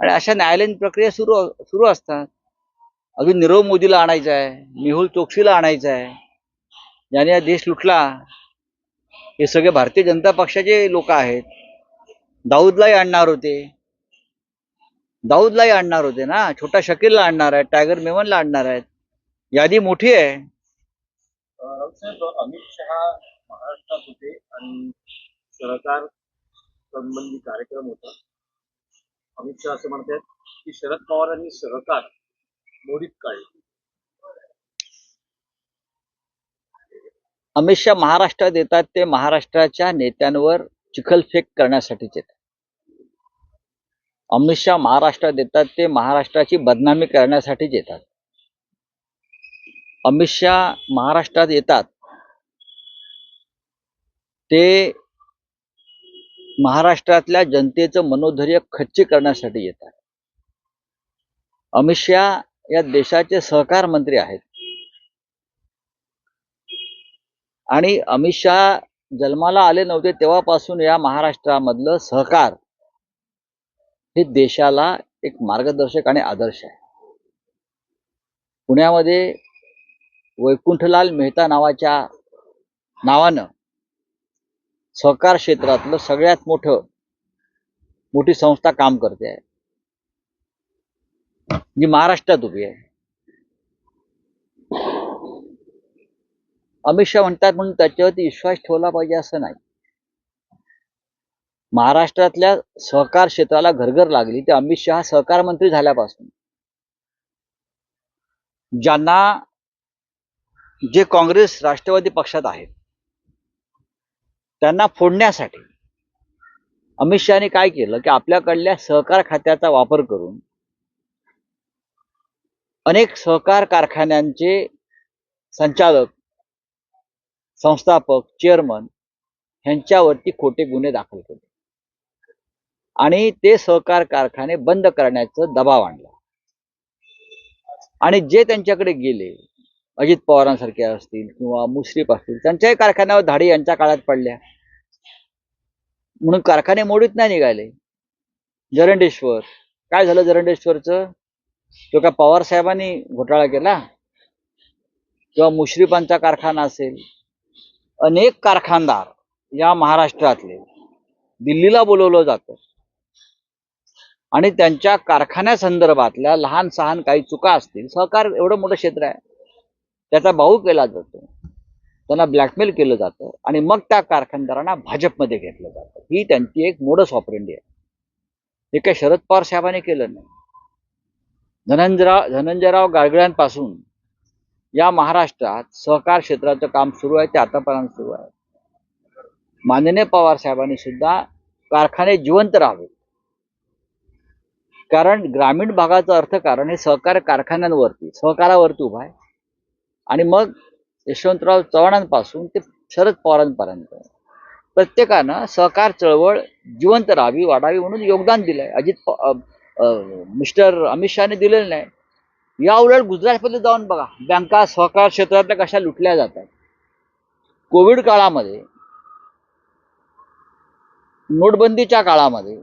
आणि अशा न्यायालयीन प्रक्रिया सुरू सुरू असतात. अजून नीरव मोदीला आणायचं आहे मेहुल चोक्सीला आणायचं आहे ज्याने हा देश लुटला. हे सगळे भारतीय जनता पक्षाचे लोक आहेत. दाऊदलाही आणणार होते. दाऊदलाही आणणार होते ना. छोटा शकीलला आणणार आहेत टायगर मेमनला आणणार आहेत. यादी मोठी आहे. अमित शहा महाराष्ट्रात होते आणि सरकार संबंधी कार्यक्रम होता. अमित शहा असं म्हणतात की शरद पवारांनी सरकार मोडीत काढले अमित शहा महाराष्ट्रात येतात ते महाराष्ट्राच्या नेत्यांवर चिखलफेक करण्यासाठीच येतात. अमित शहा महाराष्ट्रात येतात ते महाराष्ट्राची बदनामी करण्यासाठीच येतात. अमित शहा महाराष्ट्रात येतात ते महाराष्ट्रातल्या जनतेचं मनोधैर्य खच्ची करण्यासाठी येतात अमित शहा या देशाचे सहकार मंत्री आहेत. आणि अमित शहा जन्माला आले नव्हते तेव्हापासून या महाराष्ट्रामधलं सहकार हे देशाला एक मार्गदर्शक आणि आदर्श आहे. पुण्यामध्ये वैकुंठलाल मेहता नावाच्या नावानं सहकार क्षेत्रातलं सगळ्यात मोठं मोठी संस्था काम करते. आहे जी महाराष्ट्रात उभी आहे. अमित शहा म्हणतात म्हणून त्याच्यावरती विश्वास ठेवला पाहिजे असं नाही. महाराष्ट्रातल्या सहकार क्षेत्राला घरघर लागली ते अमित शहा सहकार मंत्री झाल्यापासून. ज्यांना जे काँग्रेस राष्ट्रवादी पक्षात आहेत त्यांना फोडण्यासाठी. अमित शहाने काय केलं की आपल्याकडल्या सहकार खात्याचा वापर करून अनेक सहकार कारखान्यांचे संचालक संस्थापक चेअरमन ह्यांच्यावरती खोटे गुन्हे दाखल केले. आणि ते सहकार कारखाने बंद करण्याचा दबाव आणला. आणि जे त्यांच्याकडे गेले अजित पवारांसारखे असतील किंवा मुश्रीफ असतील त्यांच्याही कारखान्यावर धाडी यांच्या काळात पडल्या. म्हणून कारखाने मोडीत नाही निघाले. जरंडेश्वर. काय झालं जरंडेश्वरचं? तो का पवार साहेबांनी घोटाळा केला? किंवा मुश्रीफांचा कारखाना असेल? अनेक कारखानदार या महाराष्ट्रातले दिल्लीला बोलवलं जातं. आणि त्यांच्या कारखान्यासंदर्भातल्या लहान सहान काही चुका असतील सहकार एवढं मोठं क्षेत्र आहे. त्याचा भाऊ केला जातो. त्यांना ब्लॅकमेल केलं जातं आणि मग त्या कारखानदारांना भाजपमध्ये घेतलं जातं. ही त्यांची एक मोडस ऑपरेंडी आहे. हे काही शरद पवार साहेबांनी केलं नाही. धनंजराव धनंजयराव गाडगिळांपासून या महाराष्ट्रात सहकार क्षेत्राचं काम सुरू आहे ते आतापर्यंत सुरू आहे. माननीय पवार साहेबांनी सुद्धा कारखाने जिवंत राहावे. कारण ग्रामीण भागाचं अर्थकारण हे सहकार कारखान्यांवरती सहकारावरती उभं आहे. आणि मग यशवंतराव चव्हाणांपासून ते शरद पवारांपर्यंत. प्रत्येकानं सहकार चळवळ जिवंत राहावी वाढावी म्हणून योगदान दिलंय. अजित मिस्टर अमित शहाने दिलेलं नाही. या उलट गुजरातमध्ये जाऊन बघा बँका सहकार क्षेत्रातल्या कशा लुटल्या जातात. कोविड काळामध्ये नोटबंदीच्या काळामध्ये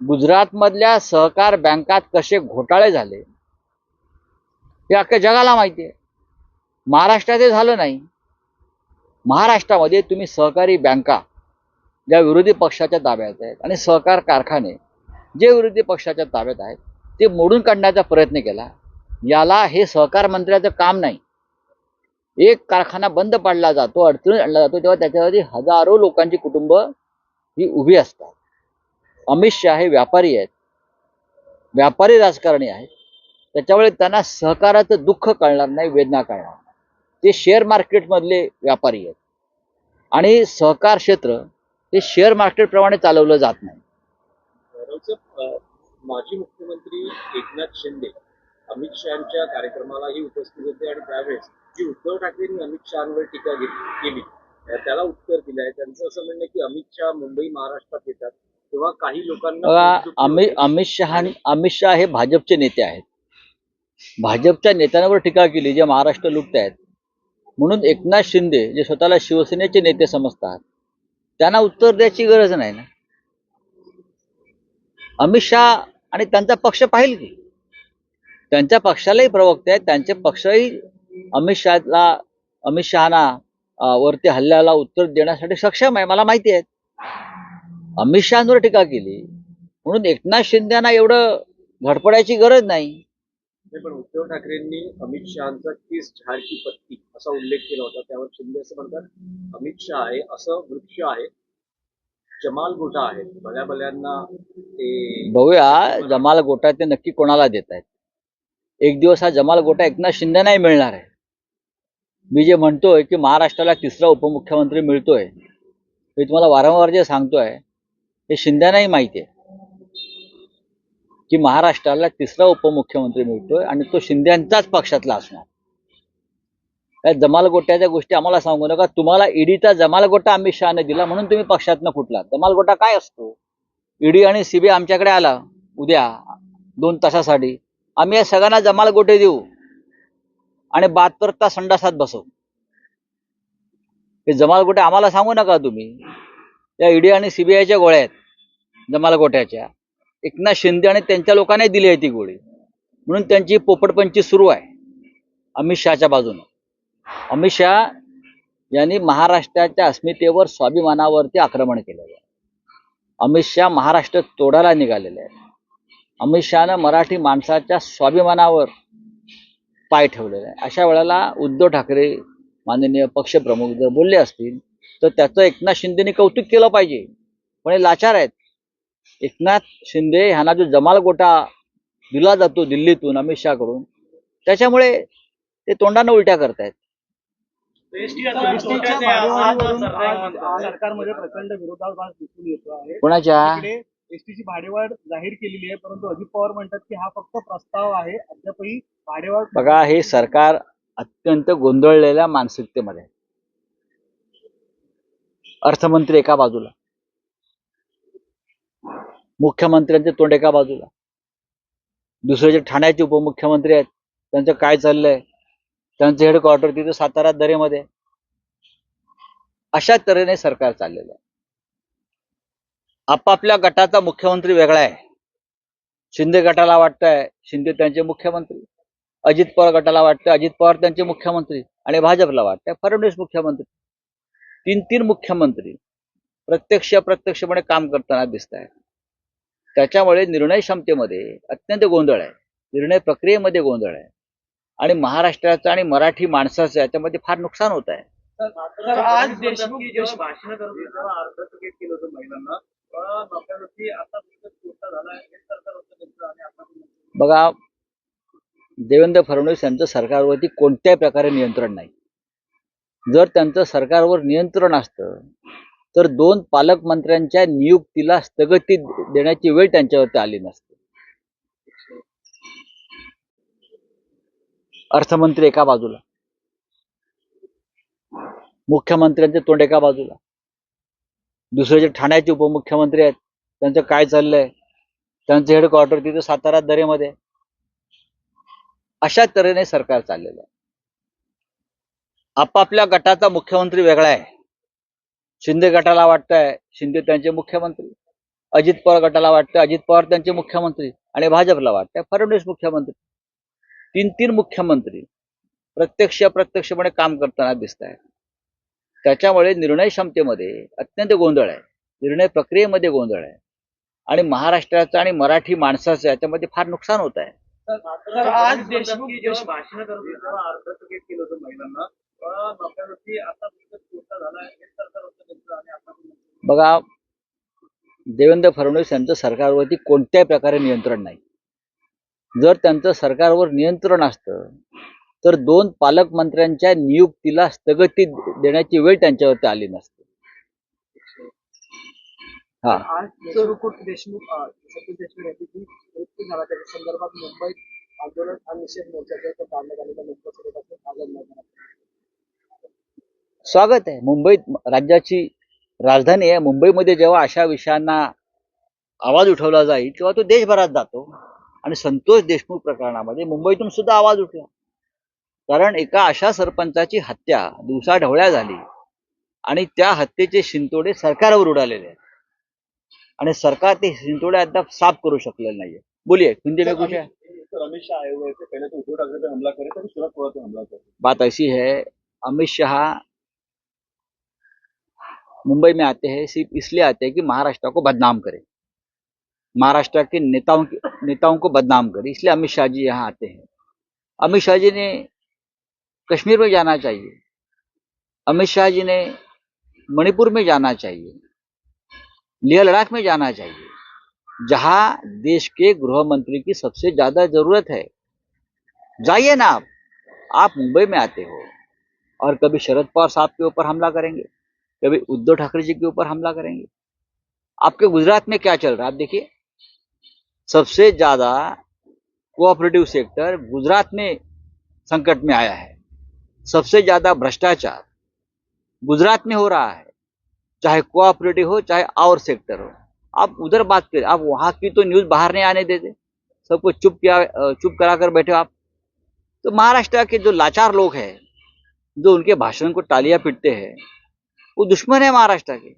गुजरातमधल्या सहकार बँकात कसे घोटाळे झाले हे अख्ख्या जगाला माहिती आहे. महाराष्ट्रात हे झालं नाही. महाराष्ट्रामध्ये तुम्ही सहकारी बँका ज्या विरोधी पक्षाच्या ताब्यात आहेत आणि सहकार कारखाने जे विरोधी पक्षाच्या ताब्यात आहेत ते मोडून काढण्याचा प्रयत्न केला. याला हे सहकार मंत्र्याचं काम नाही. एक कारखाना बंद पाडला जातो अडचणीत आणला जातो तेव्हा त्याच्यावरती हजारो लोकांची कुटुंब ही उभी असतात. अमित शहा हे व्यापारी आहेत. व्यापारी राजकारणी आहेत. त्याच्यामुळे त्यांना सहकाराचं दुःख कळणार नाही वेदना कळणार नाही. ते शेअर मार्केटमधले व्यापारी आहेत. आणि सहकार क्षेत्र हे शेअर मार्केटप्रमाणे चालवलं जात नाही. माजी मुख्यमंत्री एकनाथ शिंदे अमित शहाच्या कार्यक्रमालाही उपस्थित होते आणि त्यावेळेस जी उद्धव ठाकरेंनी अमित शहावर टीका केली त्याला उत्तर दिलं आहे. त्यांचं असं म्हणणं की अमित शहा मुंबई महाराष्ट्रात येतात तेव्हा काही लोकांना अमित. अमित शहा अमित शहा हे भाजपचे नेते आहेत. भाजपच्या नेत्यांवर टीका केली जे महाराष्ट्र लुटत आहेत. म्हणून एकनाथ शिंदे जे स्वतःला शिवसेनेचे नेते समजतात त्यांना उत्तर द्यायची गरज नाही ना? अमित शहा आणि त्यांचा पक्ष पाहिल की? त्यांच्या पक्षालाही प्रवक्ते आहेत त्यांचे पक्षही अमित शहाला अमित शहाना वरती हल्ल्याला उत्तर देण्यासाठी सक्षम आहे मला माहिती आहे. अमित शहांवर टीका केली म्हणून एकनाथ शिंदेना एवढं घडपडायची गरज नाही. नाही, पण उद्धव ठाकरेंनी अमित शहाचा किस झाड की पत्ती असा उल्लेख केला होता. त्यावर शिंदे असं म्हणतात अमित शहा आहे असं वृक्ष आहे जमाल गोटा आहे. भल्या भल्यांना ते बघूया जमाल गोटा ते नक्की कोणाला देत आहेत? एक दिवस हा जमाल गोटा एकनाथ शिंदेनाही मिळणार आहे. मी जे म्हणतोय की महाराष्ट्राला तिसरा उपमुख्यमंत्री मिळतोय मी तुम्हाला वारंवार जे सांगतोय हे शिंद्यांनाही माहिती आहे. की महाराष्ट्राला तिसरा उपमुख्यमंत्री मिळतोय आणि तो शिंद्यांचाच पक्षातला असणार. त्या जमाल गोट्याच्या गोष्टी आम्हाला सांगू नका. तुम्हाला ईडीचा जमाल गोटा अमित शहाने दिला म्हणून तुम्ही पक्षातनं फुटला जमाल गोटा काय असतो? ईडी आणि सीबीआय आमच्याकडे आला. उद्या दोन तासासाठी. आम्ही या सगळ्यांना जमाल गोटे देऊ. आणि बहात्तर तास संडासात बसवू हे जमाल गोटे आम्हाला सांगू नका तुम्ही. या ईडी आणि सीबीआयच्या गोळ्या आहेत. जमालगोट्याच्या. एकनाथ शिंदे आणि त्यांच्या लोकांनी दिली आहे ती गोळी. म्हणून त्यांची पोपटपंची सुरू आहे. अमित शहाच्या बाजूने. अमित शहा यांनी महाराष्ट्राच्या अस्मितेवर स्वाभिमानावरती आक्रमण केलेलं आहे. अमित शहा महाराष्ट्र तोडायला निघालेले आहे अमित शहानं मराठी माणसाच्या स्वाभिमानावर पाय ठेवलेला आहे अशा वेळेला उद्धव ठाकरे माननीय पक्षप्रमुख जर बोलले असतील तर त्याचं एकनाथ शिंदेने कौतुक केलं पाहिजे. पण हे लाचार आहेत. एकनाथ शिंदे ह्यांना जो जमाल गोटा दिला जातो दिल्लीतून अमित शहाकडून त्याच्यामुळे ते तोंडानं उलट्या करतायत. सरकारमध्ये प्रचंड विरोधाभास दिसून येतो आहे कोणाच्या? एसटीची भाडेवाढ जाहीर केलेली आहे परंतु अजित पवार म्हणतात की हा फक्त प्रस्ताव आहे अद्यापही भाडेवाढ बघा हे सरकार अत्यंत गोंधळलेल्या मानसिकतेमध्ये. अर्थमंत्री एका बाजूला. मुख्यमंत्र्यांचे तोंड एका बाजूला. दुसरे जे ठाण्याचे उपमुख्यमंत्री आहेत. त्यांचं काय चाललंय? त्यांचं हेडक्वार्टर तिथे सातारा दरेमध्ये. अशा तऱ्हेने सरकार चाललेलं आहे. आपापल्या गटाचा मुख्यमंत्री वेगळा आहे. शिंदे गटाला वाटतंय शिंदे त्यांचे मुख्यमंत्री. अजित पवार गटाला वाटतं अजित पवार त्यांचे मुख्यमंत्री आणि भाजपला वाटतंय फडणवीस मुख्यमंत्री. तीन तीन मुख्यमंत्री प्रत्यक्ष अप्रत्यक्षपणे काम करताना दिसत आहेत त्याच्यामुळे निर्णय क्षमतेमध्ये अत्यंत गोंधळ आहे. निर्णय प्रक्रियेमध्ये गोंधळ आहे. आणि महाराष्ट्राचं आणि मराठी माणसाचं याच्यामध्ये फार नुकसान होत आहे. आज देशमुख भाषण करत अर्ध तिकीट केलं होतं महिलांना. बघा देवेंद्र फडणवीस यांचं सरकारवरती कोणत्याही प्रकारे नियंत्रण नाही. जर त्यांचं सरकारवर नियंत्रण असतं तर दोन पालकमंत्र्यांच्या नियुक्तीला स्थगिती देण्याची वेळ त्यांच्यावरती आली नसते. अर्थमंत्री एका बाजूला. मुख्यमंत्र्यांचे तोंड एका बाजूला. दुसरे जे ठाण्याचे उपमुख्यमंत्री आहेत. त्यांचं काय चाललंय? त्यांचं हेडक्वार्टर तिथे सातारा दरेमध्ये. अशा तऱ्हेने सरकार चाललेलं आहे. आपापल्या गटाचा मुख्यमंत्री वेगळा आहे. शिंदे गटाला वाटतंय शिंदे त्यांचे मुख्यमंत्री. अजित पवार गटाला वाटतं अजित पवार त्यांचे मुख्यमंत्री आणि भाजपला वाटतंय फडणवीस मुख्यमंत्री. तीन तीन मुख्यमंत्री प्रत्यक्ष अप्रत्यक्षपणे काम करताना दिसत आहेत त्याच्यामुळे निर्णय क्षमतेमध्ये अत्यंत गोंधळ आहे. निर्णय प्रक्रियेमध्ये गोंधळ आहे. आणि महाराष्ट्राचं आणि मराठी माणसाचं याच्यामध्ये फार नुकसान होत आहे. आज देशमुख जेव्हा भाषण करत होते तेव्हा अर्ध केलं होतं महिलांना. बघा देवेंद्र फडणवीस यांचं सरकारवरती कोणत्याही प्रकारे नियंत्रण नाही. जर त्यांचं सरकारवर नियंत्रण असतं तर दोन पालकमंत्र्यांच्या नियुक्तीला स्थगिती देण्याची वेळ त्यांच्यावरती आली नसते. हा. संदर्भात मुंबईत आंदोलन निषेध स्वागत आहे. मुंबईत राज्याची राजधानी आहे. मुंबईमध्ये जेव्हा अशा विषयांना आवाज उठवला जाईल तेव्हा तो देशभरात जातो. आणि संतोष देशमुख प्रकरणामध्ये मुंबईतून सुद्धा आवाज उठला. कारण एका अशा सरपंचाची हत्या दिवसाढवळ्या झाली आणि त्या हत्येचे शिंतोडे सरकारवर उडालेले आहेत. आणि सरकार ते शिंतोडे अद्याप साफ करू शकलेलं नाहीये. बोलिए हिंदी में कुछ है सर अमित शाह आए हुए थे पहले तो उद्धव ठाकरे पे हमला करे थे पे हमला करे बात ऐसी है अमित शाह मुंबई में आते हैं, सिर्फ़ इसलिए आते हैं कि महाराष्ट्र को बदनाम करें। महाराष्ट्र के नेताओं की, नेताओं को बदनाम करें, इसलिए अमित शाह जी यहाँ आते हैं। अमित शाह जी ने कश्मीर में जाना चाहिए। अमित शाह जी ने मणिपुर में जाना चाहिए। लेह लद्दाख में जाना चाहिए, जहाँ देश के गृह मंत्री की सबसे ज़्यादा ज़रूरत है। जाइए ना आप आप मुंबई में आते हो और कभी शरद पवार साहब के ऊपर हमला करेंगे। कभी उद्धव ठाकरे जी के ऊपर हमला करेंगे? आपके गुजरात में क्या चल रहा है? आप देखिए। सबसे ज़्यादा कोऑपरेटिव सेक्टर गुजरात में संकट में आया है। सबसे ज़्यादा भ्रष्टाचार गुजरात में हो रहा है। चाहे कोऑपरेटिव हो, चाहे और सेक्टर हो। आप उधर बात करें आप वहाँ की तो न्यूज़ बाहर नहीं आने देते। सबको चुप किया चुप करा कर बैठे आप। तो महाराष्ट्र के जो लाचार लोग हैं, जो उनके भाषण को तालियाँ पीटते हैं वो दुश्मन है महाराष्ट्र के।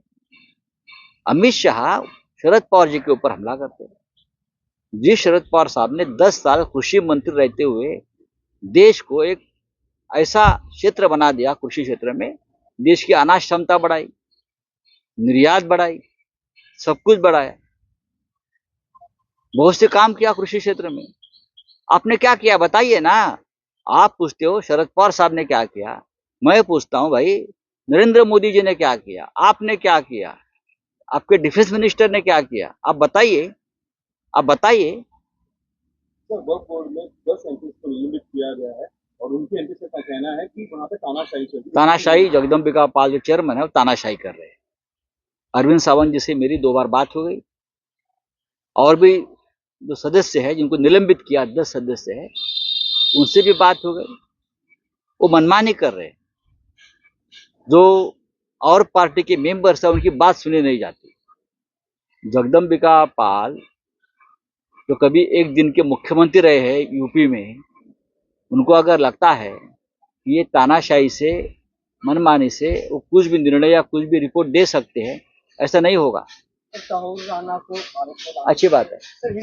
अमित शाह शरद पवार जी के ऊपर हमला करते हैं। जी शरद पवार साहब ने 10 साल कृषि मंत्री रहते हुए देश को एक ऐसा क्षेत्र बना दिया, कृषि क्षेत्र में, देश की अनाज क्षमता बढ़ाई, निर्यात बढ़ाई, सब कुछ बढ़ाया। बहुत से काम किया कृषि क्षेत्र में। आपने क्या किया? बताइए ना। आप पूछते हो, शरद पवार साहब ने क्या किया? मैं पूछता हूँ भाई नरेंद्र मोदी जी ने क्या किया? आपने क्या किया? आपके डिफेंस मिनिस्टर ने क्या किया? आप बताइए। आप बताइए। सर वर्क बोर्ड में दस एमपी को निलंबित किया गया है और उनके का कहना है कि वहाँ पे तानाशाही चल रही तानाशाही जगदम्बिका पाल जो चेयरमैन है वो तानाशाही कर रहे हैं। अरविंद सावंत जी से मेरी दो बार बात हो गई। और भी जो सदस्य है जिनको निलंबित किया दस सदस्य है उनसे भी बात हो गई। वो मनमानी कर रहे हैं। जो और पार्टी के मेंबर्स है उनकी बात सुनी नहीं जाती। जगदम्बिका पाल जो कभी एक दिन के मुख्यमंत्री रहे हैं यूपी में उनको अगर लगता है कि ये तानाशाही से मनमानी से वो कुछ भी निर्णय या कुछ भी रिपोर्ट दे सकते हैं ऐसा नहीं होगा। को अच्छी बात है। सर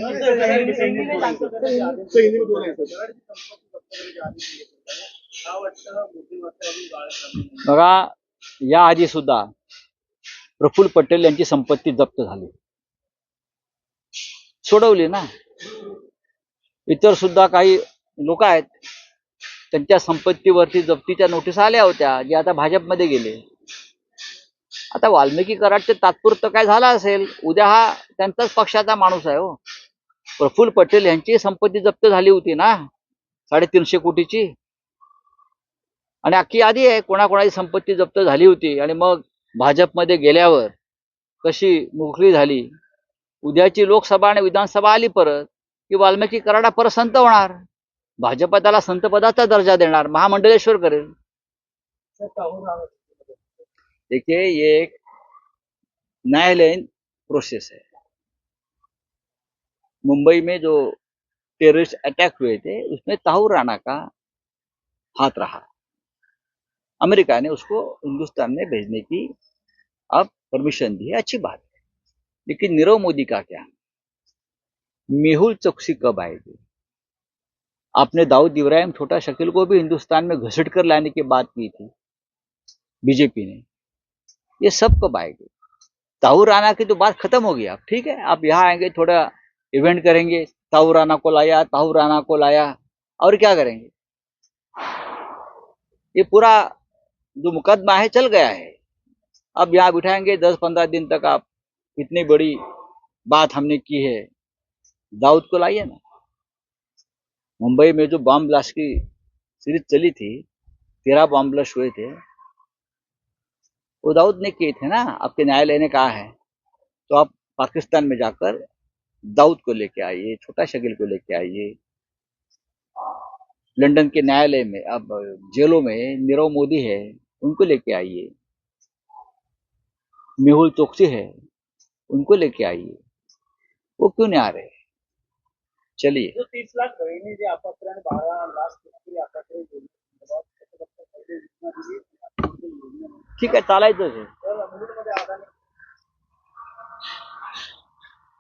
बघा याआधी सुद्धा प्रफुल्ल पटेल यांची संपत्ती जप्त झाली. सोडवली ना? इतर सुद्धा काही लोक आहेत त्यांच्या संपत्तीवरती जप्तीच्या नोटीस आल्या होत्या जे आता भाजपमध्ये गेले. आता वाल्मिकी कराडचे तात्पुरतं काय झालं असेल? उद्या हा त्यांचाच पक्षाचा माणूस आहे हो. प्रफुल्ल पटेल यांची संपत्ती जप्त झाली होती ना? साडेतीनशे कोटीची? आणि अख्खी आधी आहे कोणाकोणाची संपत्ती जप्त झाली होती आणि मग भाजपमध्ये गेल्यावर कशी मोकळी झाली? उद्याची लोकसभा आणि विधानसभा आली परत की वाल्मिकी कराडा परत संत होणार? भाजप त्याला संतपदाचा दर्जा देणार महामंडलेश्वर करेल सर देखिए ये एक न्यायालयीन प्रोसेस है मुंबई में जो टेररिस्ट अटैक हुए थे उसमें ताहूर राणा का हाथ रहा। अमेरिका ने उसको हिंदुस्तान में भेजने की अब परमिशन दी है। अच्छी बात है। लेकिन नीरव मोदी का क्या? मेहुल चौकसी कब आएगी? आपने दाऊद इब्राहिम छोटा शकील को भी हिंदुस्तान में घसीट कर लाने की बात की थी बीजेपी ने। ये सब कब आएगी? ताऊ राणा की तो बात खत्म हो गई अब, ठीक है? आप यहाँ आएँगे, थोड़ा इवेंट करेंगे, ताऊ राणा को लाया ताहूर राणा को लाया, और क्या करेंगे? ये पूरा जो मुकदमा है, चल गया है। अब यहाँ बिठाएँगे दस पंद्रह दिन तक आप, इतनी बड़ी बात हमने की है। दाऊद को लाइए ना। मुंबई में जो बॉम्ब ब्लास्ट की सीरीज़ चली थी, तेरह बॉम्ब ब्लास्ट हुए थे। वो दाऊद ने किए थे ना, आपके न्यायालय ने कहा है। तो आप पाकिस्तान में जाकर दाऊद को लेके आइए, छोटा शकील को लेके आइए। लंदन के न्यायालय में, अब जेलों में नीरव मोदी है। उनको लेके आइए। मेहुल चोकसी है उनको लेके आइए। वो क्यों नहीं आ रहे? चलिए। जो तीस लाख बहिणी जे बारा लाख शेतकरी ठीक आहे चालायचंच आहे